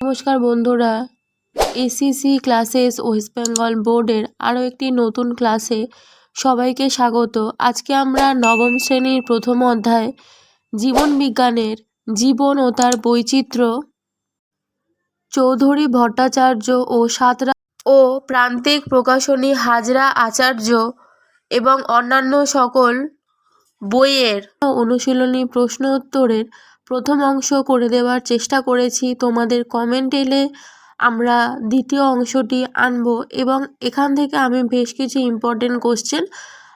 নমস্কার বন্ধুরা। ACC classes West Bengal বোর্ডের আরও একটি নতুন ক্লাসে সবাইকে স্বাগত। আজকে আমরা নবম শ্রেণির প্রথম অধ্যায় জীবন বিজ্ঞানের জীবন ও তার বৈচিত্র্য, চৌধুরী ভট্টাচার্য ও সাতরা ও প্রান্তিক প্রকাশনী হাজরা আচার্য এবং অন্যান্য সকল বইয়ের অনুশীলনী প্রশ্ন উত্তরের প্রথম অংশ করে দেওয়ার চেষ্টা করেছি। তোমাদের কমেন্ট এলে আমরা দ্বিতীয় অংশটি আনব এবং এখান থেকে আমি বেশ কিছু ইম্পর্টেন্ট কোশ্চেন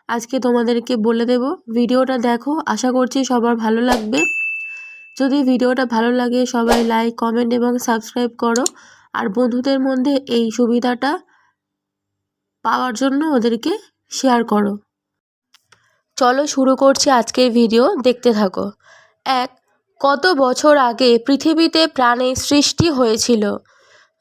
আজকে তোমাদেরকে বলে দেব। ভিডিওটা দেখো, আশা করছি সবার ভালো লাগবে। যদি ভিডিওটা ভালো লাগে সবাই লাইক কমেন্ট এবং সাবস্ক্রাইব করো। আর বন্ধুদের মধ্যে এই সুবিধাটা পাওয়ার জন্য ওদেরকে শেয়ার করো। চলো শুরু করছি আজকের ভিডিও দেখতে থাকো। এক কত বছর আগে পৃথিবীতে প্রাণের সৃষ্টি হয়েছিল?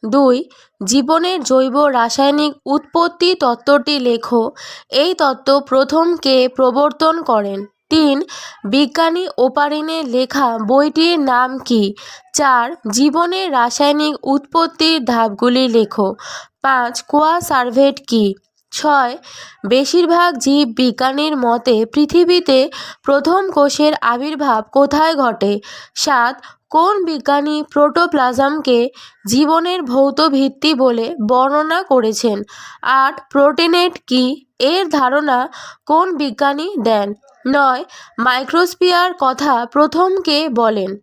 দুই, জীবনের জৈব রাসায়নিক উৎপত্তি তত্ত্বটি লেখো। এই তত্ত্ব প্রথম কে প্রবর্তন করেন? তিন, বিজ্ঞানী ওপারিনের লেখা বইটির নাম কি? চার, জীবনের রাসায়নিক উৎপত্তির ধাপগুলি লেখো। পাঁচ, কোয়া সার্ভেট কি? ছয়, বেশিরভাগ জীব বিজ্ঞানীর মতে পৃথিবীতে প্রথম কোষের আবির্ভাব কোথায় ঘটে? সাত, কোন বিজ্ঞানী প্রোটোপ্লাজমকে জীবনের ভৌত ভিত্তি বলে বর্ণনা করেছেন? আট, প্রোটিনেট কি? এর ধারণা কোন বিজ্ঞানী দেন? নয় মাইক্রোস্পিয়ার কথা প্রথম কে বলেন?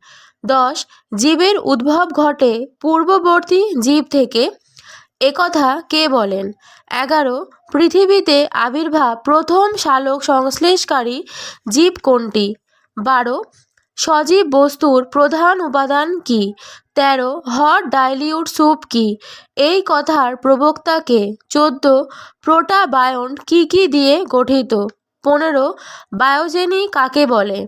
দশ, জীবের উদ্ভব ঘটে পূর্ববর্তী জীব থেকে। একথা কে বলেন? এগারো, পৃথিবীতে আবির্ভাব প্রথম শালক সংশ্লেষকারী জীব কোনটি? বারো, সজীব বস্তুর প্রধান উপাদান কি? তেরো, হট ডাইলিউট স্যুপ কি? এই কথার প্রবক্তাকে চোদ্দ, প্রোটাবায়ন কি কি দিয়ে গঠিত? পনেরো, বায়োজেনি কাকে বলে?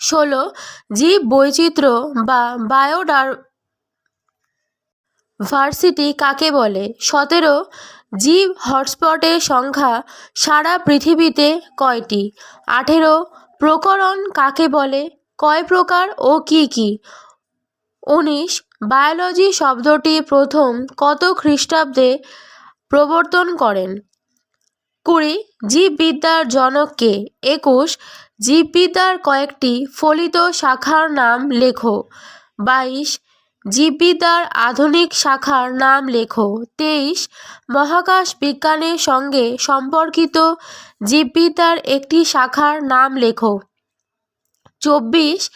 ষোলো জীব বৈচিত্র্য বা বায়োডার ভার্সিটি কাকে বলে? সতেরো জীব হটস্পটের সংখ্যা সারা পৃথিবীতে কয়টি? আঠেরো প্রকরণ কাকে বলে? কয় প্রকার ও কি কি? উনিশ বায়োলজি শব্দটি প্রথম কত খ্রিস্টাব্দে প্রবর্তন করেন? কুড়ি জীববিদ্যার জনককে একুশ জীববিদ্যার কয়েকটি ফলিত শাখার নাম লেখো। বাইশ জীববিদ্যার আধুনিক শাখার নাম লেখো। তেইশ, মহাকাশ বিজ্ঞানের সঙ্গে সম্পর্কিত জীববিদ্যার একটি শাখার নাম লেখো। চব্বিশ,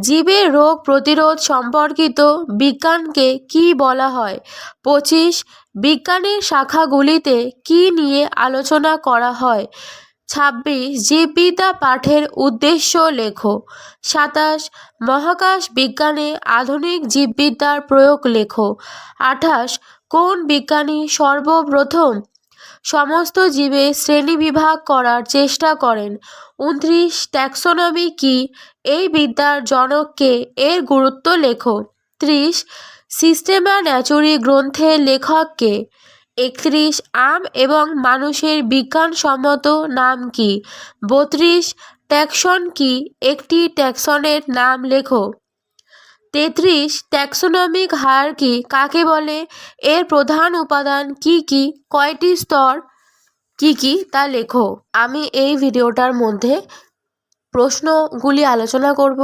জীবের রোগ প্রতিরোধ সম্পর্কিত বিজ্ঞানকে কি বলা হয়? পঁচিশ, বিজ্ঞানের শাখাগুলিতে কি নিয়ে আলোচনা করা হয়? ছাব্বিশ জীববিদ্যা পাঠের উদ্দেশ্য লেখো। সাতাশ, মহাকাশ বিজ্ঞানে আধুনিক জীববিদ্যার প্রয়োগ লেখো। আঠাশ, কোন বিজ্ঞানী সর্বপ্রথম সমস্ত জীবের শ্রেণীবিভাগ করার চেষ্টা করেন? উনত্রিশ, ট্যাক্সোনমি কি? এই বিদ্যার জনককে এর গুরুত্ব লেখো। ত্রিশ, সিস্টেমা ন্যাচুরি গ্রন্থের লেখককে একত্রিশ আম এবং মানুষের বিজ্ঞানসম্মত নাম কি? বত্রিশ, ট্যাক্সন কি? একটি ট্যাক্সনের নাম লেখো। তেত্রিশ, ট্যাক্সোনমিক হায়ারকি কাকে বলে? এর প্রধান উপাদান কি কি? কয়টি স্তর কি কি তা লেখো। আমি এই ভিডিওটার মধ্যে প্রশ্নগুলি আলোচনা করব।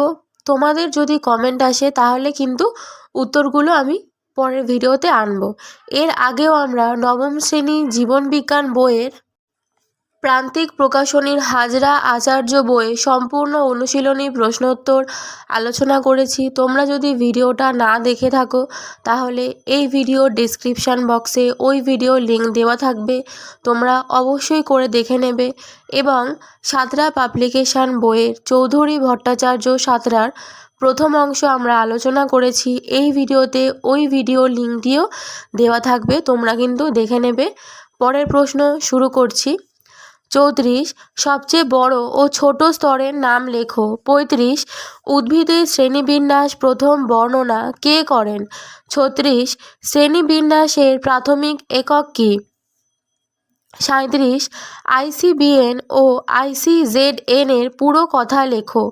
তোমাদের যদি কমেন্ট আসে তাহলে কিন্তু উত্তরগুলো আমি পরের ভিডিওতে আনব। এর আগেও আমরা নবম শ্রেণি জীবনবিজ্ঞান বইয়ের প্রান্তিক প্রকাশনীর হাজরা আচার্য বইয়ে সম্পূর্ণ অনুশীলনী প্রশ্নোত্তর আলোচনা করেছি। তোমরা যদি ভিডিওটা না দেখে থাকো, তাহলে এই ভিডিওর ডিসক্রিপশান বক্সে ওই ভিডিও লিঙ্ক দেওয়া থাকবে। তোমরা অবশ্যই করে দেখে নেবে এবং সাঁতরা পাবলিকেশান বইয়ের চৌধুরী ভট্টাচার্য সাঁতরার প্রথম অংশ আমরা আলোচনা করেছি। এই ভিডিওতে ওই ভিডিও লিঙ্কটিও দেওয়া থাকবে, তোমরা কিন্তু দেখে নেবে। পরের প্রশ্ন শুরু করছি। চৌত্রিশ, সবচেয়ে বড় ও ছোট স্তরের নাম লেখো। পঁয়ত্রিশ উদ্ভিদের শ্রেণীবিন্যাস প্রথম বর্ণনা কে করেন? ছত্রিশ, শ্রেণীবিন্যাসের প্রাথমিক একক কী? সাঁইত্রিশ আইসিবিএন ও আইসিজেডএন এর পুরো কথা লেখো।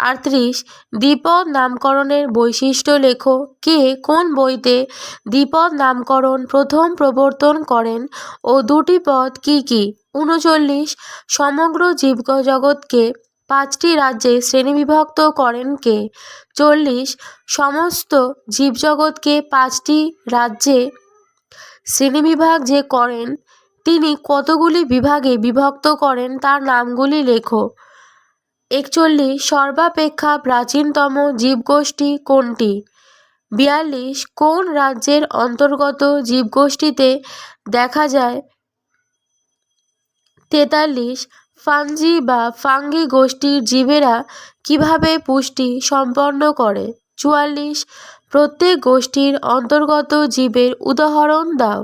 আটত্রিশ, দ্বিপদ নামকরণের বৈশিষ্ট্য লেখো। কে কোন বইতে দ্বিপদ নামকরণ প্রথম প্রবর্তন করেন ও দুটি পদ কি কি? উনচল্লিশ সমগ্র জীবজগৎকে পাঁচটি রাজ্যে শ্রেণীবিভক্ত করেন কে? চল্লিশ, সমস্ত জীবজগৎকে পাঁচটি রাজ্যে শ্রেণীবিভাগ যে করেন, তিনি কতগুলি বিভাগে বিভক্ত করেন তার নামগুলি লেখো। একচল্লিশ, সর্বাপেক্ষা প্রাচীনতম জীবগোষ্ঠী কোনটি? বিয়াল্লিশ, কোন রাজ্যের অন্তর্গত জীবগোষ্ঠীতে দেখা যায় তেতাল্লিশ ফাঞ্জি বা ফাঙ্গি গোষ্ঠীর জীবেরা কীভাবে পুষ্টি সম্পন্ন করে? চুয়াল্লিশ, প্রত্যেক গোষ্ঠীর অন্তর্গত জীবের উদাহরণ দাও।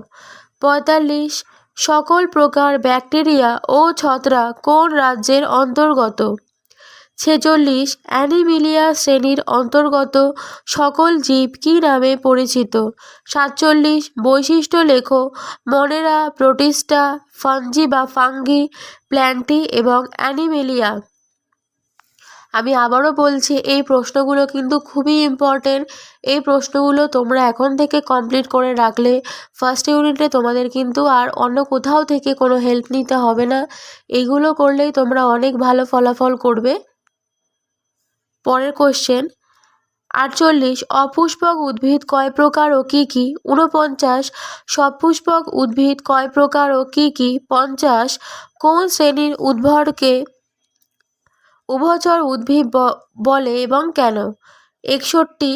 পঁয়তাল্লিশ, সকল প্রকার ব্যাকটেরিয়া ও ছত্রাক কোন রাজ্যের অন্তর্গত? ছেচল্লিশ অ্যানিমিলিয়া শ্রেণির অন্তর্গত সকল জীব কী নামে পরিচিত? সাতচল্লিশ বৈশিষ্ট্য লেখো, মনেরা, প্রোটিস্টা, ফাঞ্জি বা ফাঙ্গি, প্ল্যান্টি এবং অ্যানিমেলিয়া। আমি আবারও বলছি, এই প্রশ্নগুলো কিন্তু খুবই ইম্পর্টেন্ট এই প্রশ্নগুলো তোমরা এখন থেকে কমপ্লিট করে রাখলে ফার্স্ট ইউনিটে তোমাদের কিন্তু আর অন্য কোথাও থেকে কোনো হেল্প নিতে হবে না। এইগুলো করলেই তোমরা অনেক ভালো ফলাফল করবে। পরের কোশ্চেন আটচল্লিশ, অপুষ্পক উদ্ভিদ কয় প্রকার ও কী কী? ঊনপঞ্চাশ, সপুষ্পক উদ্ভিদ কয় প্রকার ও কী কী? পঞ্চাশ, কোন শ্রেণির উদ্ভরকে উভচর উদ্ভিদ বলে এবং কেন? একষট্টি,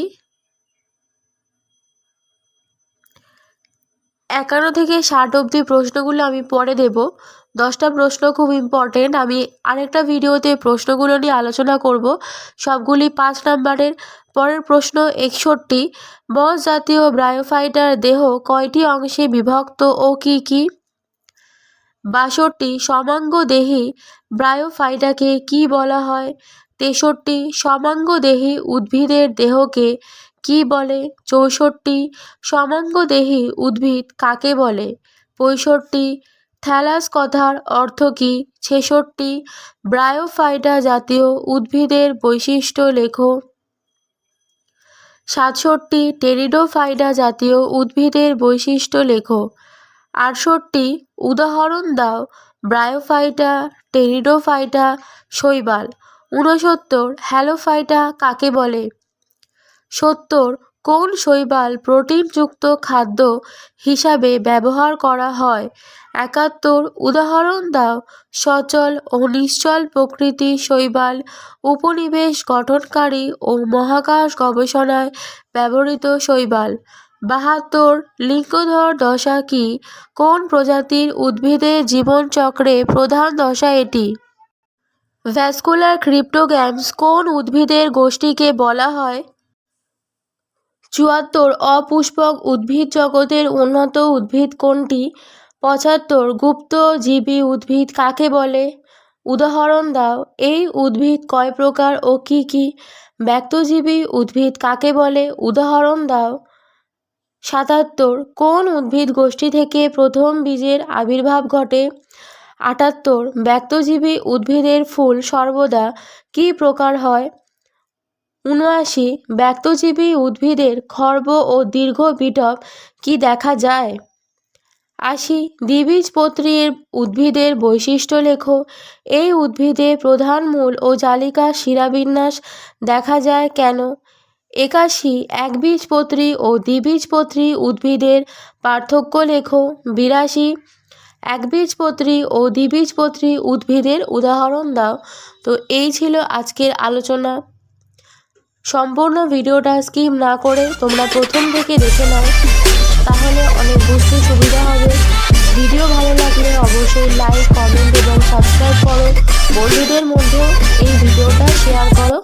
একান্ন থেকে ষাট অবধি প্রশ্নগুলো আমি পরে দেব। দশটা প্রশ্ন খুব ইম্পর্টেন্ট আমি আরেকটা ভিডিওতে প্রশ্নগুলো নিয়ে আলোচনা করব। সবগুলি পাঁচ নাম্বারের। পরের প্রশ্ন একষট্টি, বস জাতীয় ব্রায়োফাইটার দেহ কয়টি অংশে বিভক্ত ও কি কি? বাষট্টি, সমাঙ্গদেহী ব্রায়োফাইটাকে কি বলা হয়? তেষট্টি, সমাঙ্গদেহী উদ্ভিদের দেহকে কি বলে? চৌষট্টি, সমাঙ্গদেহী উদ্ভিদ কাকে বলে? পঁয়ষট্টি থ্যালাস কথার অর্থ কী? ছেষট্টি। ব্রায়োফাইটা জাতীয় উদ্ভিদের বৈশিষ্ট্য লেখো। সাতষট্টি। টেরিডোফাইডা জাতীয় উদ্ভিদের বৈশিষ্ট্য লেখো। আটষট্টি। উদাহরণ দাও। ব্রায়োফাইটা, টেরিডোফাইটা, শৈবাল। ঊনসত্তর। হ্যালোফাইটা কাকে বলে? সত্তর। কোন শৈবাল প্রোটিনযুক্ত খাদ্য হিসাবে ব্যবহার করা হয়? একাত্তর, উদাহরণ দাও। সচল ও নিশ্চল প্রকৃতি শৈবাল উপনিবেশ গঠনকারী ও মহাকাশ গবেষণায় ব্যবহৃত শৈবাল। বাহাত্তর, লিঙ্গধর দশা কি? কোন প্রজাতির উদ্ভিদের জীবনচক্রে প্রধান দশা এটি? ভ্যাসকুলার ক্রিপ্টোগ্যামস কোন উদ্ভিদের গোষ্ঠীকে বলা হয়? চুয়াত্তর অপুষ্পক উদ্ভিদ জগতের উন্নত উদ্ভিদ কোনটি? পঁচাত্তর গুপ্তজীবী উদ্ভিদ কাকে বলে? উদাহরণ দাও, এই উদ্ভিদ কয় প্রকার ও কি কি? ব্যক্তজীবী উদ্ভিদ কাকে বলে? উদাহরণ দাও। সাতাত্তর, কোন উদ্ভিদ গোষ্ঠী থেকে প্রথম বীজের আবির্ভাব ঘটে? আটাত্তর, ব্যক্তজীবী উদ্ভিদের ফুল সর্বদা কী প্রকার হয়? উনআশি ব্যক্তজীবী উদ্ভিদের খর্ব ও দীর্ঘ বিটপ কি দেখা যায়? আশি দ্বিবীজপত্রীর উদ্ভিদের বৈশিষ্ট্য লেখো। এই উদ্ভিদে প্রধান মূল ও জালিকা শিরাবিন্যাস দেখা যায় কেন? একাশি একবীজপত্রী ও দ্বিবীজপত্রী উদ্ভিদের পার্থক্য লেখো। বিরাশি একবীজপত্রী ও দ্বিবীজপত্রী উদ্ভিদের উদাহরণ দাও। তো এই ছিল আজকের আলোচনা। সম্পূর্ণ ভিডিওটা স্কিপ না করে তোমরা প্রথম থেকে দেখে নাও, তাহলে অনেক বুঝতে সুবিধা হবে। ভিডিও ভালো লাগলে অবশ্যই লাইক কমেন্ট এবং সাবস্ক্রাইব করো। বন্ধুদের মধ্যেও এই ভিডিওটা শেয়ার করো।